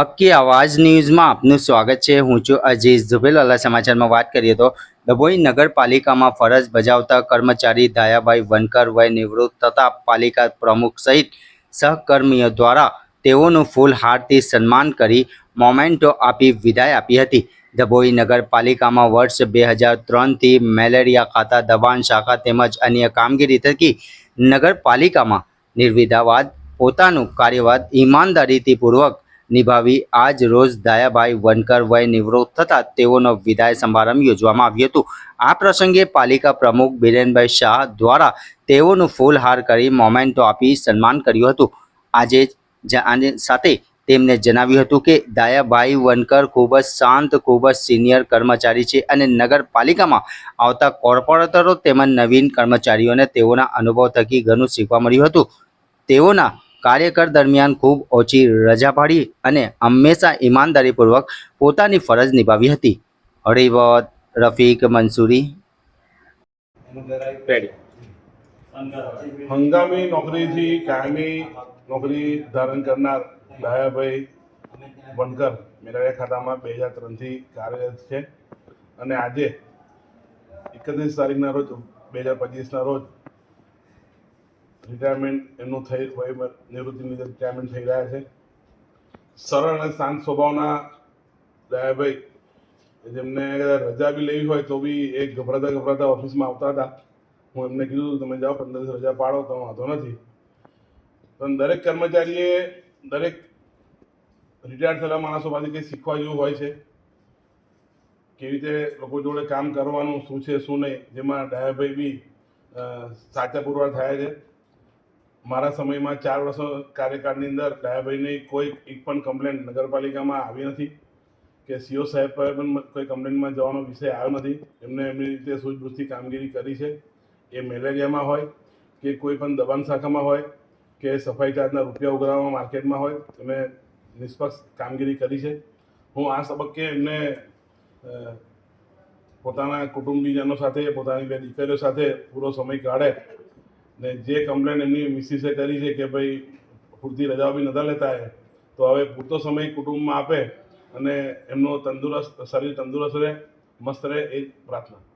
હક્કી આવાજ ન્યૂઝમાં આપનું સ્વાગત છે. હું છું અજીઝ ઝુબેલાલા સમાચારમાં વાત કરીએ તો ડભોઈ નગરપાલિકામાં ફરજ બજાવતા કર્મચારી દાયાભાઈ વનકર વય નિવૃત્ત તથા પાલિકા પ્રમુખ સહિત સહકર્મીઓ દ્વારા તેઓનું ફૂલહારથી સન્માન કરી મોમેન્ટો આપી વિદાય આપી હતી. ડભોઈ નગરપાલિકામાં વર્ષ બે હજાર ત્રણથી મેલેરિયા ખાતા, દબાણ શાખા તેમજ અન્ય કામગીરી થકી નગરપાલિકામાં નિર્વિધાવાદ, પોતાનું કાર્યવાદ ઈમાનદારીથી પૂર્વક નિભાવી આજ રોજ દયાભાઈ વનકર વય નિવૃત્ત થતા તેઓનો વિદાય સમારંભ યોજવામાં આવ્યો હતો. આ પ્રસંગે પાલિકા પ્રમુખ બિરેનભાઈ શાહ દ્વારા તેઓનું ફૂલહાર કરી મોમેન્ટો આપી સન્માન કર્યું હતું. આજે સાથે તેમને જણાવ્યું હતું કે દાયાભાઈ વનકર ખૂબ જ શાંત, ખૂબ જ સિનિયર કર્મચારી છે અને નગરપાલિકામાં આવતા કોર્પોરેટરો તેમજ નવીન કર્મચારીઓને તેઓના અનુભવ થકી ઘણું શીખવા મળ્યું હતું. તેઓના કાર્યકર દરમિયાન ખૂબ ઓછી રજા પાડી અને હંમેશા ઈમાનદારીપૂર્વક પોતાની ફરજ નિભાવી હતી. હરિવત રફીક મંસૂરી. હંગામી નોકરીથી કાયમી નોકરી ધારણ કરનાર દયાભાઈ વનકર મેળવ્યા ખાતામાં બે હજાર ત્રણથી કાર્યરત છે. અને આજે એકત્રીસ તારીખના રોજ બે હજાર પચીસના રોજ રિટાયરમેન્ટ એમનું થઈ હોય નિવૃત્તિ લીધે રિટાયરમેન્ટ થઈ રહ્યા છે. સરળ અને શાંત સ્વભાવના દયાભાઈ જેમને રજા બી લેવી હોય તો બી એ ગભરાતા ગભરાતા ઓફિસમાં આવતા હતા. હું એમને કીધું તમે જાઓ, પંદર દિવસ રજા પાડો, તો વાંધો નથી. પણ દરેક કર્મચારીએ દરેક રિટાયર થયેલા માણસો પાસે કંઈ શીખવા જેવું હોય છે? કેવી રીતે લોકો જોડે કામ કરવાનું, શું છે, શું નહીં, જેમાં ડાયાભાઈ બી સાચા પુરવાર થયા છે? મારા સમયમાં ચાર વર્ષનો કાર્યકાળની અંદર ડાયાભાઈની કોઈ એક પણ કમ્પ્લેન નગરપાલિકામાં આવી નથી કે સીઓ સાહેબ પર પણ કોઈ કમ્પ્લેનમાં જવાનો વિષય આવ્યો નથી. એમને એમની રીતે સૂઝબૂછથી કામગીરી કરી છે. એ મેલેરિયામાં હોય કે કોઈ પણ દબાણ શાખામાં હોય કે સફાઈ ચાર્જના રૂપિયા ઉઘરાવવા માર્કેટમાં હોય એમણે નિષ્પક્ષ કામગીરી કરી છે. હું આ તબક્કે એમને પોતાના કુટુંબીજનો સાથે, પોતાની બે દીકરીઓ સાથે પૂરો સમય કાઢે ને જે કમ્પ્લેન એમની મિસિસે કરી છે કે ભાઈ, પૂરતી રજાઓ બી નતા લેતા એ, તો હવે પૂરતો સમય કુટુંબમાં આપે અને એમનો તંદુરસ્ત, શરીર તંદુરસ્ત રહે, મસ્ત રહે એ પ્રાર્થના.